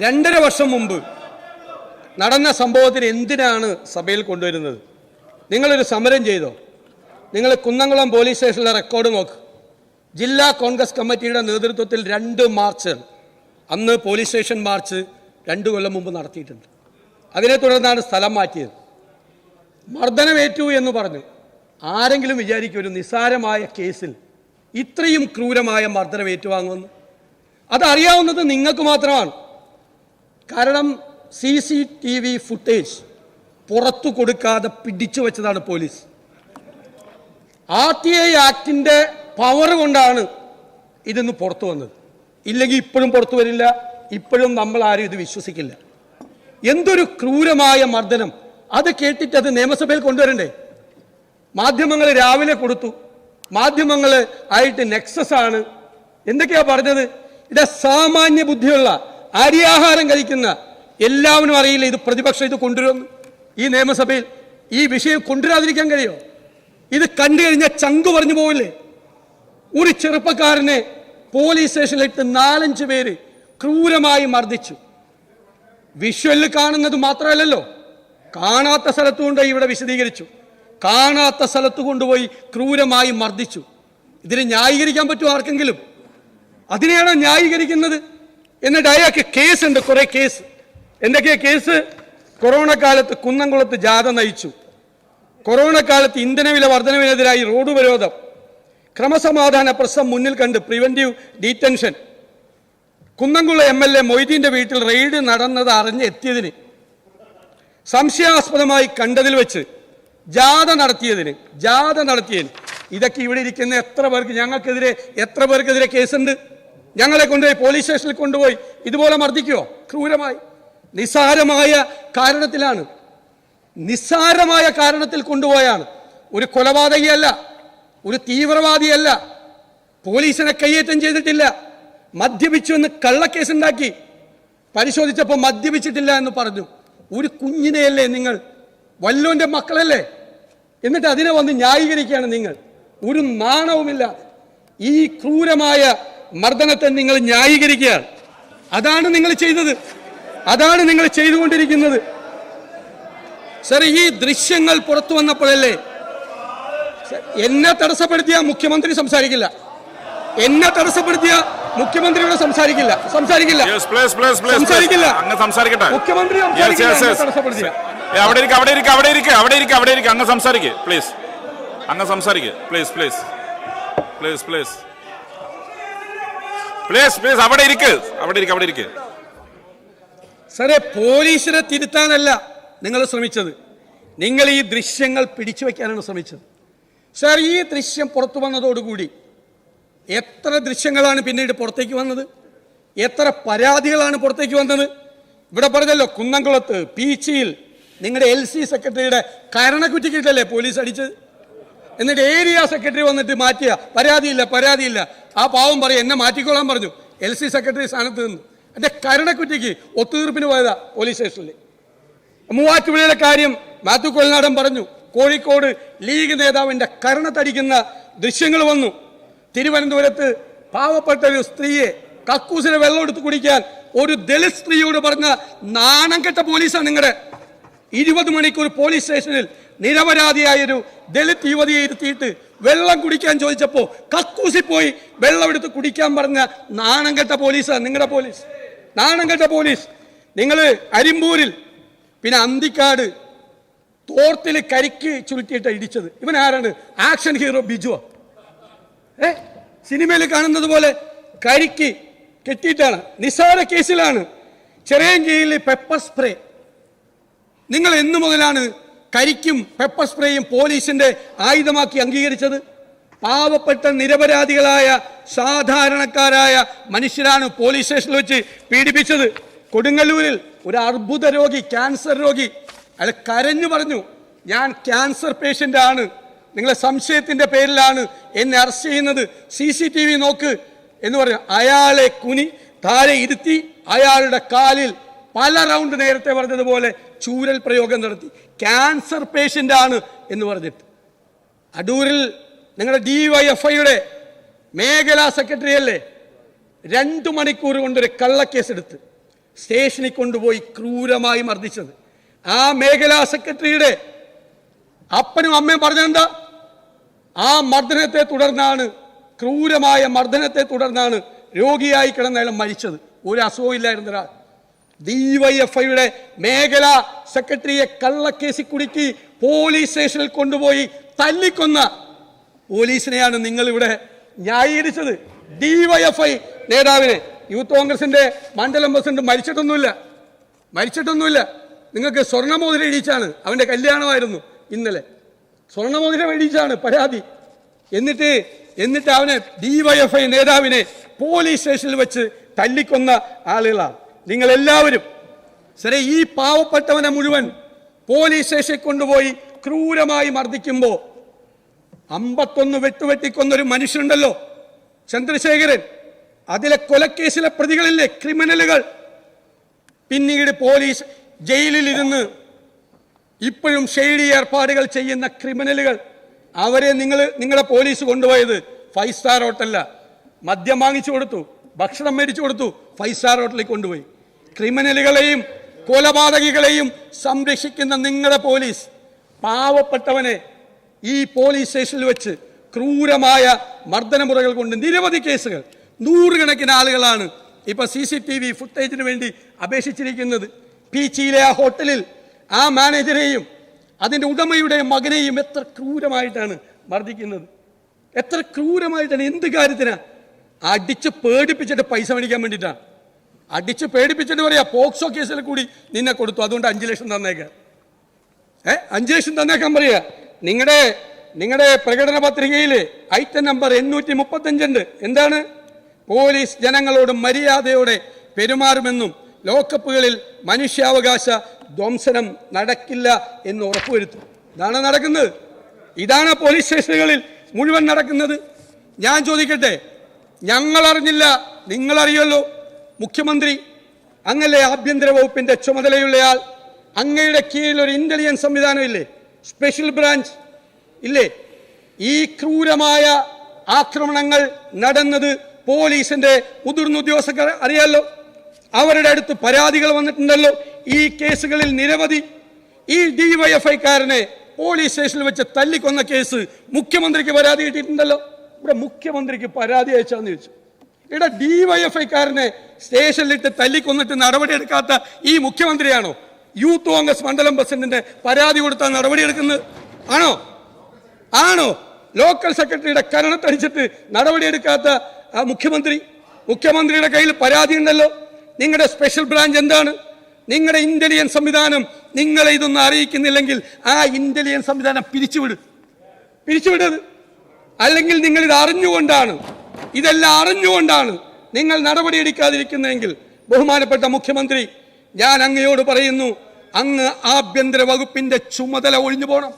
രണ്ടര വർഷം മുമ്പ് നടന്ന സംഭവത്തിന് എന്തിനാണ് സഭയിൽ കൊണ്ടുവരുന്നത്? നിങ്ങളൊരു സമരം ചെയ്തോ? നിങ്ങൾ കുന്നംകുളം പോലീസ് സ്റ്റേഷനിലെ റെക്കോർഡ് നോക്ക്. ജില്ലാ കോൺഗ്രസ് കമ്മിറ്റിയുടെ നേതൃത്വത്തിൽ രണ്ട് മാർച്ച് അന്ന് പോലീസ് സ്റ്റേഷൻ മാർച്ച് രണ്ട് കൊല്ലം മുമ്പ് നടത്തിയിട്ടുണ്ട്. അതിനെ തുടർന്നാണ് സ്ഥലം മാറ്റിയത്. മർദ്ദനമേറ്റു എന്ന് പറഞ്ഞ് ആരെങ്കിലും വിചാരിക്കും ഒരു നിസ്സാരമായ കേസിൽ ഇത്രയും ക്രൂരമായ മർദ്ദനം ഏറ്റുവാങ്ങുമെന്ന്. അതറിയാവുന്നത് നിങ്ങൾക്ക് മാത്രമാണ്. കാരണം C C T V footage പുറത്തു കൊടുക്കാതെ പിടിച്ചു വെച്ചതാണ് പോലീസ്. ആർ ടി ഐ ആക്ടിന്റെ പവർ കൊണ്ടാണ് ഇതിന്ന് പുറത്തു വന്നത്. ഇല്ലെങ്കിൽ ഇപ്പോഴും പുറത്തു വരില്ല ഇപ്പോഴും നമ്മൾ ആരും ഇത് വിശ്വസിക്കില്ല. എന്തൊരു ക്രൂരമായ മർദ്ദനം. അത് കേട്ടിട്ട് അത് നിയമസഭയിൽ കൊണ്ടുവരണ്ടേ? മാധ്യമങ്ങൾ രാവിലെ കൊടുത്തു. മാധ്യമങ്ങൾ ആയിട്ട് നെക്സസ് ആണ്. എന്തൊക്കെയാ പറഞ്ഞത്? ഇത് സാമാന്യ ബുദ്ധിയുള്ള അരിയാഹാരം കഴിക്കുന്ന എല്ലാവരും അറിയില്ല ഇത് പ്രതിപക്ഷം ഇത് കൊണ്ടുവരുമെന്ന്. ഈ നിയമസഭയിൽ ഈ വിഷയം കൊണ്ടുവരാതിരിക്കാൻ കഴിയോ? ഇത് കണ്ടു കഴിഞ്ഞാൽ ചങ്കു പറഞ്ഞു പോവില്ലേ? ഒരു ചെറുപ്പക്കാരനെ പോലീസ് സ്റ്റേഷനിലിട്ട് നാലഞ്ച് പേര് ക്രൂരമായി മർദ്ദിച്ചു. വിഷ്വലിൽ കാണുന്നത് മാത്രമല്ലല്ലോ. കാണാത്ത സ്ഥലത്തുകൊണ്ട് ഇവിടെ വിശദീകരിച്ചു. കാണാത്ത സ്ഥലത്ത് കൊണ്ടുപോയി ക്രൂരമായി മർദ്ദിച്ചു. ഇതിനെ ന്യായീകരിക്കാൻ പറ്റുമോ ആർക്കെങ്കിലും? അതിനെയാണോ ന്യായീകരിക്കുന്നത്? എന്നിട്ട് അയാൾക്ക് കേസുണ്ട് കുറെ കേസ് എന്തൊക്കെയാ കേസ് കൊറോണ കാലത്ത് കുന്നംകുളത്ത് ജാഥ നയിച്ചു. കൊറോണ കാലത്ത് ഇന്ധനവില വർധനവിനെതിരായി റോഡ് ഉപരോധം. ക്രമസമാധാന പ്രശ്നം മുന്നിൽ കണ്ട് preventive detention Kunnamkulam M L A മൊയ്തീന്റെ വീട്ടിൽ റെയ്ഡ് നടന്നത് അറിഞ്ഞ് എത്തിയതിന്. സംശയാസ്പദമായി കണ്ടതിൽ വെച്ച് ജാഥ നടത്തിയതിന് ജാഥ നടത്തിയതിന്. ഇതൊക്കെ ഇവിടെ ഇരിക്കുന്ന എത്ര പേർക്ക് ഞങ്ങൾക്കെതിരെ എത്ര പേർക്കെതിരെ കേസുണ്ട് ഞങ്ങളെ കൊണ്ടുപോയി പോലീസ് സ്റ്റേഷനിൽ കൊണ്ടുപോയി. ഇതുപോലെ മർദ്ദിക്കുമോ ക്രൂരമായി. നിസ്സാരമായ കാരണത്തിലാണ്. നിസ്സാരമായ കാരണത്തിൽ കൊണ്ടുപോയാണ്. ഒരു കൊലപാതകിയല്ല ഒരു തീവ്രവാദിയല്ല. പോലീസിനെ കയ്യേറ്റം ചെയ്തിട്ടില്ല. മദ്യപിച്ചു എന്ന് കള്ളക്കേസുണ്ടാക്കി. പരിശോധിച്ചപ്പോൾ മദ്യപിച്ചിട്ടില്ല എന്ന് പറഞ്ഞു. ഒരു കുഞ്ഞിനെയല്ലേ നിങ്ങൾ? വല്ലോന്റെ മക്കളല്ലേ? എന്നിട്ട് അതിനെ വന്ന് ന്യായീകരിക്കുകയാണ് നിങ്ങൾ. ഒരു നാണവുമില്ല. ഈ ക്രൂരമായ മർദ്ദനത്തെ നിങ്ങൾ ന്യായീകരിക്കുകയാണ് അതാണ് നിങ്ങൾ ചെയ്തത്. അതാണ് നിങ്ങൾ ചെയ്തുകൊണ്ടിരിക്കുന്നത്. സർ ഈ ദൃശ്യങ്ങൾ പുറത്തു വന്നപ്പോഴല്ലേ? എന്നെ തടസ്സപ്പെടുത്തിയ മുഖ്യമന്ത്രി സംസാരിക്കില്ല. എന്നെ തടസ്സപ്പെടുത്തിയ മുഖ്യമന്ത്രിയോട് സംസാരിക്കില്ല. സംസാരിക്കില്ല. സംസാരിക്കില്ല. സംസാരിക്കട്ടെ. മുഖ്യമന്ത്രി അവിടെ ഇരിക്കുക അവിടെ ഇരിക്കുക അവിടെ ഇരിക്കുക അവിടെ ഇരിക്കുക അവിടെ ഇരിക്കുക അങ്ങ് സംസാരിക്കുക പ്ലീസ് അങ്ങ് സംസാരിക്കുക please please please please please please അവിടെ ഇരിക്ക്. അവിടെ ഇരിക്ക് അവിടെ ഇരിക്ക്. സാറേ പോലീസിനെ തിരുത്താനല്ല നിങ്ങൾ ശ്രമിച്ചത്. നിങ്ങൾ ഈ ദൃശ്യങ്ങൾ പിടിച്ചു വയ്ക്കാനാണ് ശ്രമിച്ചത്. സാർ ഈ ദൃശ്യം പുറത്തു വന്നതോടുകൂടി എത്ര ദൃശ്യങ്ങളാണ് പിന്നീട് പുറത്തേക്ക് വന്നത്? എത്ര പരാതികളാണ് പുറത്തേക്ക് വന്നത്? ഇവിടെ പറഞ്ഞല്ലോ കുന്നംകുളത്ത് പീച്ചിയിൽ നിങ്ങളുടെ എൽ സി സെക്രട്ടറിയുടെ കരണക്കുറ്റിക്കിട്ടല്ലേ പോലീസ് അടിച്ചത്? എന്നിട്ട് ഏരിയ സെക്രട്ടറി വന്നിട്ട് മാറ്റിയ പരാതിയില്ല പരാതിയില്ല. ആ പാവം പറയും എന്നെ മാറ്റിക്കോളാൻ പറഞ്ഞു. എൽ സി സെക്രട്ടറി സ്ഥാനത്ത് നിന്ന്. എന്റെ കരുണക്കുറ്റിക്ക് ഒത്തുതീർപ്പിന് പോയതാ പോലീസ് സ്റ്റേഷനിൽ മൂവാറ്റുപുഴയുടെ കാര്യം മാത്യു കൊൽനാടൻ പറഞ്ഞു. കോഴിക്കോട് ലീഗ് നേതാവിന്റെ കരുണത്തടിക്കുന്ന ദൃശ്യങ്ങൾ വന്നു. തിരുവനന്തപുരത്ത് പാവപ്പെട്ട ഒരു സ്ത്രീയെ കക്കൂസിന് വെള്ളം എടുത്ത് കുടിക്കാൻ ഒരു ദളിത് സ്ത്രീയോട് പറഞ്ഞ നാണം കെട്ട പോലീസാണ് നിങ്ങളുടെ ഇരുപത് മണിക്കൂർ പോലീസ് സ്റ്റേഷനിൽ നിരപരാധിയായൊരു ദളിത് യുവതിയെ ഇരുത്തിയിട്ട് വെള്ളം കുടിക്കാൻ ചോദിച്ചപ്പോൾ കക്കൂസിൽ പോയി വെള്ളം എടുത്ത് കുടിക്കാൻ പറഞ്ഞ നാണം കെട്ട പോലീസാണ് നിങ്ങളുടെ പോലീസ്. നാണം കെട്ട പോലീസ്. നിങ്ങൾ അരിമ്പൂരിൽ പിന്നെ അന്തിക്കാട് തോർത്തിൽ കരിക്ക് ചുരുട്ടിയിട്ട് ഇടിച്ചത്. ഇവൻ ആരാണ് ആക്ഷൻ ഹീറോ ബിജുവോ. ഏ? സിനിമയിൽ കാണുന്നത് പോലെ കരിക്ക് കെട്ടിയിട്ടാണ്. നിസാര കേസിലാണ്. ചെറിയ കീഴിൽ പെപ്പർ സ്പ്രേ. നിങ്ങൾ എന്നു മുതലാണ് കരിക്കും പെപ്പർ സ്പ്രേയും പോലീസിന്റെ ആയുധമാക്കി അംഗീകരിച്ചത്. പാവപ്പെട്ട നിരപരാധികളായ സാധാരണക്കാരായ മനുഷ്യരാണ് പോലീസ് സ്റ്റേഷനിൽ വെച്ച് പീഡിപ്പിച്ചത്. കൊടുങ്ങല്ലൂരിൽ ഒരു അർബുദ രോഗി ക്യാൻസർ രോഗി അയാൾ കരഞ്ഞു പറഞ്ഞു ഞാൻ ക്യാൻസർ പേഷ്യന്റ് ആണ്. നിങ്ങളെ സംശയത്തിന്റെ പേരിലാണ് എന്നെ അറസ്റ്റ് ചെയ്യുന്നത്. സി സി ടി വി നോക്ക്. എന്ന് പറഞ്ഞു. അയാളെ കുനി താഴെ ഇരുത്തി അയാളുടെ കാലിൽ പല റൗണ്ട് നേരത്തെ പറഞ്ഞതുപോലെ ചൂരൽ പ്രയോഗം നടത്തി. ക്യാൻസർ പേഷ്യന്റ് ആണ് എന്ന് പറഞ്ഞിട്ട്. അടൂരിൽ നിങ്ങളുടെ ഡി വൈ എഫ് ഐയുടെ മേഖലാ സെക്രട്ടറി അല്ലേ? രണ്ടു മണിക്കൂർ കൊണ്ടൊരു കള്ളക്കേസ് എടുത്ത് സ്റ്റേഷനിൽ കൊണ്ടുപോയി ക്രൂരമായി മർദ്ദിച്ചത്. ആ മേഖലാ സെക്രട്ടറിയുടെ അപ്പനും അമ്മയും പറഞ്ഞെന്താ ആ മർദ്ദനത്തെ തുടർന്നാണ് ക്രൂരമായ മർദ്ദനത്തെ തുടർന്നാണ് രോഗിയായി കിടന്ന മരിച്ചത്. ഒരു അസുഖമില്ലായിരുന്ന ഒരാൾ ഡിവൈഎഫ്ഐയുടെ മേഖല സെക്രട്ടറിയെ കള്ളക്കേസിൽ കുടുക്കി പോലീസ് സ്റ്റേഷനിൽ കൊണ്ടുപോയി തല്ലിക്കൊന്ന പോലീസിനെയാണ് നിങ്ങൾ ഇവിടെ ന്യായീകരിച്ചത് ഡിവൈഎഫ്ഐ നേതാവിനെ. യൂത്ത് കോൺഗ്രസിന്റെ മണ്ഡലം പ്രസിഡന്റ് മരിച്ചിട്ടൊന്നുമില്ല. മരിച്ചിട്ടൊന്നുമില്ല. നിങ്ങൾക്ക് സ്വർണമോതിര ഇടിച്ചാണ് അവന്റെ കല്യാണമായിരുന്നു ഇന്നലെ. സ്വർണമോതിരം ഇടിച്ചാണ് പരാതി. എന്നിട്ട് എന്നിട്ട് അവനെ ഡിവൈഎഫ്ഐ നേതാവിനെ പോലീസ് സ്റ്റേഷനിൽ വെച്ച് തല്ലിക്കൊന്ന ആളുകളാണ്. നിങ്ങൾ എല്ലാവരും ശരി ഈ പാവപ്പെട്ടവനെ മുഴുവൻ പോലീസ് സ്റ്റേഷനിൽ കൊണ്ടുപോയി ക്രൂരമായി മർദ്ദിക്കുമ്പോൾ അമ്പത്തൊന്ന് വെട്ടുവെട്ടിക്കൊന്നൊരു മനുഷ്യനുണ്ടല്ലോ ചന്ദ്രശേഖരൻ. അതിലെ കൊലക്കേസിലെ പ്രതികളില്ലേ ക്രിമിനലുകൾ. പിന്നീട് പോലീസ് ജയിലിലിരുന്ന് ഇപ്പോഴും ഷെയ്ഡി ഏർപ്പാടുകൾ ചെയ്യുന്ന ക്രിമിനലുകൾ. അവരെ നിങ്ങൾ നിങ്ങളെ പോലീസ് കൊണ്ടുപോയത് ഫൈവ് സ്റ്റാർ ഹോട്ടലിലാണ് മദ്യം വാങ്ങിച്ചു കൊടുത്തു ഭക്ഷണം മേടിച്ചു കൊടുത്തു ഫൈവ് സ്റ്റാർ ഹോട്ടലിൽ കൊണ്ടുപോയി. ക്രിമിനലുകളെയും കൊലപാതകികളെയും സംരക്ഷിക്കുന്ന നിങ്ങളുടെ പോലീസ് പാവപ്പെട്ടവനെ ഈ പോലീസ് സ്റ്റേഷനിൽ വെച്ച് ക്രൂരമായ മർദ്ദനമുറകൾ കൊണ്ട് നിരവധി കേസുകൾ നൂറുകണക്കിന് ആളുകളാണ് ഇപ്പോൾ സി സി ടി വി ഫുട്ടേജിന് വേണ്ടി അപേക്ഷിച്ചിരിക്കുന്നത്. പീച്ചിയിലെ ആ ഹോട്ടലിൽ ആ മാനേജരെയും അതിന്റെ ഉടമയുടെ മകനെയും എത്ര ക്രൂരമായിട്ടാണ് മർദ്ദിക്കുന്നത്. എത്ര ക്രൂരമായിട്ടാണ് എന്ത് കാര്യത്തിനാണ് അടിച്ച് പേടിപ്പിച്ചിട്ട് പൈസ മേടിക്കാൻ വേണ്ടിയിട്ടാണ് അടിച്ച് പേടിപ്പിച്ചിട്ട് പറയാ പോക്സോ കേസിൽ കൂടി നിന്നെ കൊടുത്തു. അതുകൊണ്ട് അഞ്ചു ലക്ഷം തന്നേക്കാം. ഏ? അഞ്ചു ലക്ഷം തന്നേക്കാൻ പറയുക നിങ്ങളുടെ നിങ്ങളുടെ പ്രകടന പത്രികയിൽ ഐറ്റം നമ്പർ എണ്ണൂറ്റി മുപ്പത്തഞ്ചുണ്ട് എന്താണ്? പോലീസ് ജനങ്ങളോട് മര്യാദയോടെ പെരുമാറുമെന്നും ലോക്കപ്പുകളിൽ മനുഷ്യാവകാശ ധ്വംസനം നടക്കില്ല എന്ന് ഉറപ്പുവരുത്തും. ഇതാണ് നടക്കുന്നത്? ഇതാണ് പോലീസ് സ്റ്റേഷനുകളിൽ മുഴുവൻ നടക്കുന്നത്? ഞാൻ ചോദിക്കട്ടെ ഞങ്ങൾ അറിഞ്ഞില്ല നിങ്ങൾ അറിയല്ലോ മുഖ്യമന്ത്രി അങ്ങല്ലേ ആഭ്യന്തര വകുപ്പിന്റെ ചുമതലയുള്ളയാൾ അങ്ങയുടെ കീഴിൽ ഒരു ഇന്റലിജൻസ് സംവിധാനം ഇല്ലേ സ്പെഷ്യൽ ബ്രാഞ്ച് ഇല്ലേ? ഈ ക്രൂരമായ ആക്രമണങ്ങൾ നടന്നത് പോലീസിന്റെ മുതിർന്ന ഉദ്യോഗസ്ഥർ അറിയാലോ? അവരുടെ അടുത്ത് പരാതികൾ വന്നിട്ടുണ്ടല്ലോ. ഈ കേസുകളിൽ നിരവധി ഈ ഡിവൈഎഫ്ഐക്കാരനെ പോലീസ് സ്റ്റേഷനിൽ വെച്ച് തല്ലിക്കൊന്ന കേസ് മുഖ്യമന്ത്രിക്ക് പരാതി കിട്ടിയിട്ടുണ്ടല്ലോ. ഇവിടെ മുഖ്യമന്ത്രിക്ക് പരാതി അയച്ചാന്ന് ചോദിച്ചു. ഇവിടെ ഡിവൈഎഫ്ഐക്കാരനെ സ്റ്റേഷനിലിട്ട് തല്ലിക്കൊന്നിട്ട് നടപടിയെടുക്കാത്ത ഈ മുഖ്യമന്ത്രിയാണോ? യൂത്ത് കോൺഗ്രസ് മണ്ഡലം പ്രസിഡന്റിന്റെ പരാതി കൊടുത്താൽ നടപടിയെടുക്കുന്നത്? ആണോ? ആണോ? ലോക്കൽ സെക്രട്ടറിയുടെ കരണത്തടിച്ചിട്ട് നടപടിയെടുക്കാത്ത ആ മുഖ്യമന്ത്രി? മുഖ്യമന്ത്രിയുടെ കയ്യിൽ പരാതി ഉണ്ടല്ലോ. നിങ്ങളുടെ സ്പെഷ്യൽ ബ്രാഞ്ച് എന്താണ്? നിങ്ങളുടെ ഇന്റലിജൻസ് സംവിധാനം നിങ്ങളെ ഇതൊന്നും അറിയിക്കുന്നില്ലെങ്കിൽ ആ ഇന്റലിജൻസ് സംവിധാനം പിരിച്ചുവിടും. പിരിച്ചുവിടരുത്. അല്ലെങ്കിൽ നിങ്ങൾ ഇത് അറിഞ്ഞുകൊണ്ടാണ് ഇതെല്ലാം അറിഞ്ഞുകൊണ്ടാണ് നിങ്ങൾ നടപടിയെടുക്കാതിരിക്കുന്നതെങ്കിൽ ബഹുമാനപ്പെട്ട മുഖ്യമന്ത്രി ഞാൻ അങ്ങയോട് പറയുന്നു അങ്ങ് ആഭ്യന്തര വകുപ്പിന്റെ ചുമതല ഒഴിഞ്ഞു പോകണം